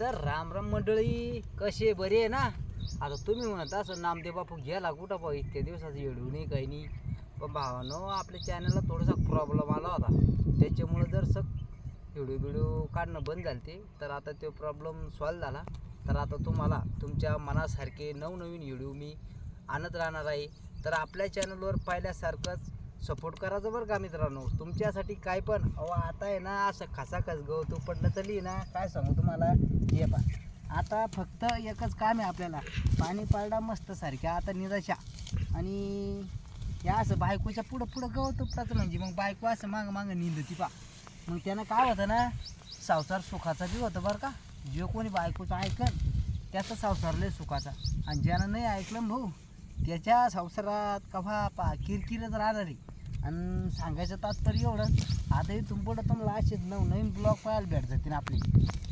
तर राम राम मंडळी कसे बरे आहे ना? आता तुम्ही म्हणत असं नामदेव बापू गेला कुठं पाहू इतक्या दिवसाचं येडू नाही काही नाही. पण भावानं आपल्या चॅनलला थोडासा प्रॉब्लेम आला होता. त्याच्यामुळं जर सग व्हिडिओ व्हिडिओ काढणं बंद झाले ते तर आता तो प्रॉब्लेम सॉल्व झाला. तर आता तुम्हाला तुमच्या मनासारखे नवनवीन व्हिडिओ मी आणत राहणार आहे. तर आपल्या चॅनलवर पाहिल्यासारखंच सपोर्ट करायचं बरं का मित्रांनो. तुमच्यासाठी काय पण. अहो आता आहे ना असं खासाखस गो तू पडलं तरी ना काय सांगू तुम्हाला? हे पा आता फक्त एकच काम आहे आपल्याला. पाणी पाळडा मस्त सारख्या आता निराशा. आणि या असं बायकोच्या पुढं पुढं गवत उपटाचं म्हणजे मग बायको असं मागं मागं निंदती पा मग त्यानं काय होतं ना संसार सुखाचा बी होतं बरं का. जे कोणी बायकोचं ऐकलं त्याचा संसार लय सुखाचा. आणि ज्यानं नाही ऐकलं भाऊ त्याच्या संसारात कव्हा पा किरकिरच राहणार आहे. आणि सांगायचं तात्पर्य एवढं आताही इथून पुढं तुम्हाला असे नवनवीन ब्लॉग पाहायला भेट जातील आपली.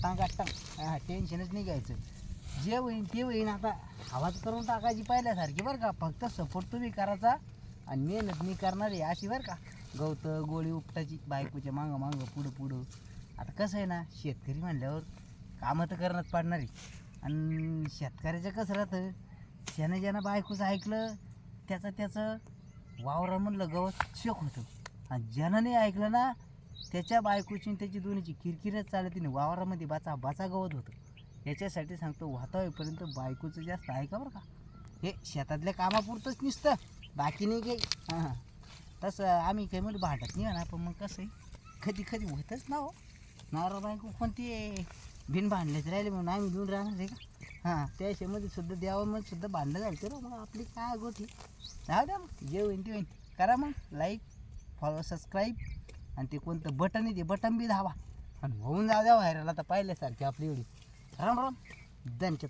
टांगा टांग हा टेन्शनच नाही घ्यायचं जे होईन ते होईन. आता आवाज करून टाकायची पाहिल्यासारखी बरं का. फक्त सपोर्ट तुम्ही करायचा आणि मेहनत मी करणार आहे अशी बरं का. गवत गोळी उपटाची बायकोच्या मागं मागं पुढं पुढं. आता कसं आहे ना शेतकरी म्हणल्यावर कामं तर करणंच पडणार आहे. आणि शेतकऱ्याचं कसं राहतं? ज्यानं ज्यानं बायकोचं ऐकलं त्याचं त्याचं वावरा म्हणलं गवत शेक होतं. आणि ज्यानं नाही ऐकलं ना त्याच्या बायकोची त्याची दोन्हीची किरकिरच चालत नाही. वावरामध्ये बाचा बाचा गवत होतं. याच्यासाठी सांगतो वाहता बायकोचं जास्त ऐका बरं का? हे शेतातल्या कामापुरतंच नुसतं. बाकी नाही काही. हां तसं आम्ही काही म्हणजे भांडत नाही ना पण मग कसं आहे? कधी कधी होतच ना हो. नवरा बायको कोणती बिन भांडलेच राहिले म्हणून आम्ही घेऊन राहणार आहे का? हां. त्याच्यामध्ये सुद्धा देवामध्ये सुद्धा भांडणं घालते ना मग आपली काय गोठी जाऊ द्या मग. जे होईन ते होईन. करा मग. लाईक फॉलो सबस्क्राईब आणि ते कोणतं बटन आहे ते बटन बी धावा आणि होऊन जाऊ द्या व्हायरल आता पाहिल्यासारखी आपली एवढी. राम राम. दणके